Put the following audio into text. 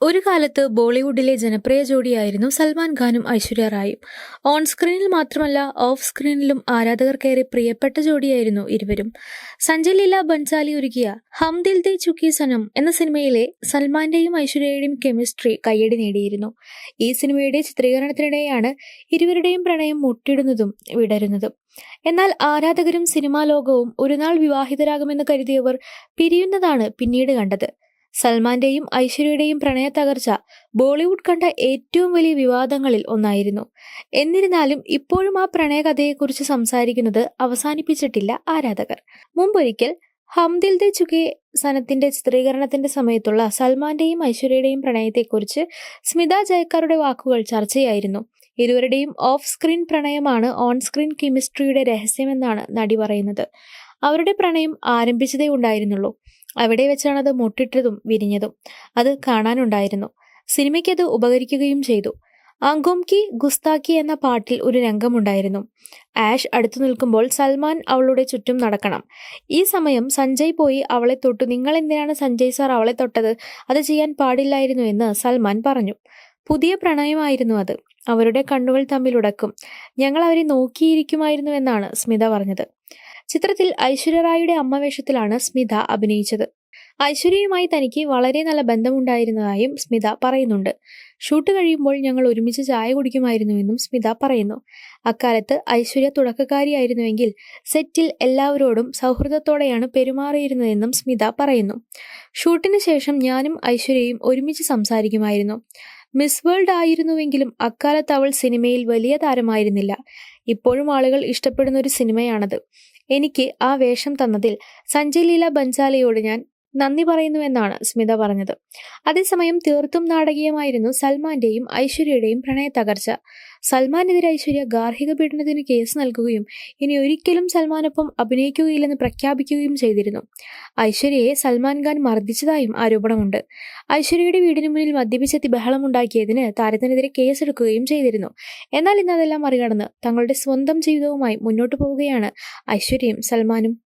ഒരു കാലത്ത് ബോളിവുഡിലെ ജനപ്രിയ ജോഡിയായിരുന്നു സൽമാൻ ഖാനും ഐശ്വര്യ റായും. ഓൺ സ്ക്രീനിൽ മാത്രമല്ല ഓഫ് സ്ക്രീനിലും ആരാധകർക്കേറെ പ്രിയപ്പെട്ട ജോഡിയായിരുന്നു ഇരുവരും. സഞ്ജയ് ലീല ബൻസാലി ഒരുക്കിയ ഹം ദിൽ ദേ ചുക്കി സനം എന്ന സിനിമയിലെ സൽമാന്റെയും ഐശ്വര്യയുടെയും കെമിസ്ട്രി കയ്യടി നേടിയിരുന്നു. ഈ സിനിമയുടെ ചിത്രീകരണത്തിനിടെയാണ് ഇരുവരുടെയും പ്രണയം മുട്ടിടുന്നതും വിടരുന്നതും. എന്നാൽ ആരാധകരും സിനിമാ ലോകവും ഒരുനാൾ വിവാഹിതരാകുമെന്ന് കരുതിയവർ പിരിയുന്നതാണ് പിന്നീട് കണ്ടത്. സൽമാന്റെയും ഐശ്വര്യയുടെയും പ്രണയ തകർച്ച ബോളിവുഡ് കണ്ട ഏറ്റവും വലിയ വിവാദങ്ങളിൽ ഒന്നായിരുന്നു. എന്നിരുന്നാലും ഇപ്പോഴും ആ പ്രണയകഥയെക്കുറിച്ച് സംസാരിക്കുന്നത് അവസാനിപ്പിച്ചിട്ടില്ല ആരാധകർ. മുമ്പൊരിക്കൽ ഹംദിൽ ദ ചുകെ സനത്തിന്റെ ചിത്രീകരണത്തിന്റെ സമയത്തുള്ള സൽമാന്റെയും ഐശ്വര്യയുടെയും പ്രണയത്തെക്കുറിച്ച് സ്മിത ജയക്കാരുടെ വാക്കുകൾ ചർച്ചയായിരുന്നു. ഇരുവരുടെയും ഓഫ് സ്ക്രീൻ പ്രണയമാണ് ഓൺ സ്ക്രീൻ കെമിസ്ട്രിയുടെ രഹസ്യമെന്നാണ് നടി പറയുന്നത്. അവരുടെ പ്രണയം ആരംഭിച്ചതേ ഉണ്ടായിരുന്നുള്ളൂ. അവിടെ വെച്ചാണ് അത് മുട്ടിട്ടതും വിരിഞ്ഞതും. അത് കാണാനുണ്ടായിരുന്നു. സിനിമയ്ക്ക് അത് ഉപകരിക്കുകയും ചെയ്തു. അങ്കോം കി ഗുസ്താക്കി എന്ന പാട്ടിൽ ഒരു രംഗമുണ്ടായിരുന്നു. ആഷ് അടുത്തു നിൽക്കുമ്പോൾ സൽമാൻ അവളുടെ ചുറ്റും നടക്കണം. ഈ സമയം സഞ്ജയ് പോയി അവളെ തൊട്ടു. നിങ്ങൾ എന്തിനാണ് സഞ്ജയ് സാർ അവളെ തൊട്ടത്? അത് ചെയ്യാൻ പാടില്ലായിരുന്നു എന്ന് സൽമാൻ പറഞ്ഞു. പുതിയ പ്രണയമായിരുന്നു അത്. അവരുടെ കണ്ണുകൾ തമ്മിലുടക്കും ഞങ്ങൾ അവരെ നോക്കിയിരിക്കുമായിരുന്നു എന്നാണ് സ്മിത പറഞ്ഞത്. ചിത്രത്തിൽ ഐശ്വര്യ റായിയുടെ അമ്മവേഷത്തിലാണ് സ്മിത അഭിനയിച്ചത്. ഐശ്വര്യയുമായി തനിക്ക് വളരെ നല്ല ബന്ധമുണ്ടായിരുന്നതായും സ്മിത പറയുന്നുണ്ട്. ഷൂട്ട് കഴിയുമ്പോൾ ഞങ്ങൾ ഒരുമിച്ച് ചായ കുടിക്കുമായിരുന്നുവെന്നും സ്മിത പറയുന്നു. അക്കാലത്ത് ഐശ്വര്യ തുടക്കക്കാരിയായിരുന്നുവെങ്കിൽ സെറ്റിൽ എല്ലാവരോടും സൗഹൃദത്തോടെയാണ് പെരുമാറിയിരുന്നതെന്നും സ്മിത പറയുന്നു. ഷൂട്ടിന് ശേഷം ഞാനും ഐശ്വര്യയും ഒരുമിച്ച് സംസാരിക്കുമായിരുന്നു. മിസ് വേൾഡ് ആയിരുന്നുവെങ്കിലും അക്കാലത്ത് അവൾ സിനിമയിൽ വലിയ താരമായിരുന്നില്ല. ഇപ്പോഴും ആളുകൾ ഇഷ്ടപ്പെടുന്ന ഒരു സിനിമയാണത്. എനിക്ക് ആ വേഷം തന്നതിൽ സഞ്ജയ് ലീല ബൻസാലയോട് ഞാൻ നന്ദി പറയുന്നുവെന്നാണ് സ്മിത പറഞ്ഞത്. അതേസമയം തീർത്തും നാടകീയമായിരുന്നു സൽമാന്റെയും ഐശ്വര്യയുടെയും പ്രണയ തകർച്ച. സൽമാനെതിരെ ഐശ്വര്യ ഗാർഹിക പീഡനത്തിന് കേസ് നൽകുകയും ഇനി ഒരിക്കലും സൽമാനൊപ്പം അഭിനയിക്കുകയില്ലെന്ന് പ്രഖ്യാപിക്കുകയും ചെയ്തിരുന്നു. ഐശ്വര്യയെ സൽമാൻ ഖാൻ മർദ്ദിച്ചതായും ആരോപണമുണ്ട്. ഐശ്വര്യയുടെ വീടിന് മുന്നിൽ മദ്യപിച്ചെത്തി ബഹളമുണ്ടാക്കിയതിന് താരത്തിനെതിരെ കേസെടുക്കുകയും ചെയ്തിരുന്നു. എന്നാൽ ഇന്ന് അതെല്ലാം മറികടന്ന് തങ്ങളുടെ സ്വന്തം ജീവിതവുമായി മുന്നോട്ടു പോവുകയാണ് ഐശ്വര്യയും സൽമാനും.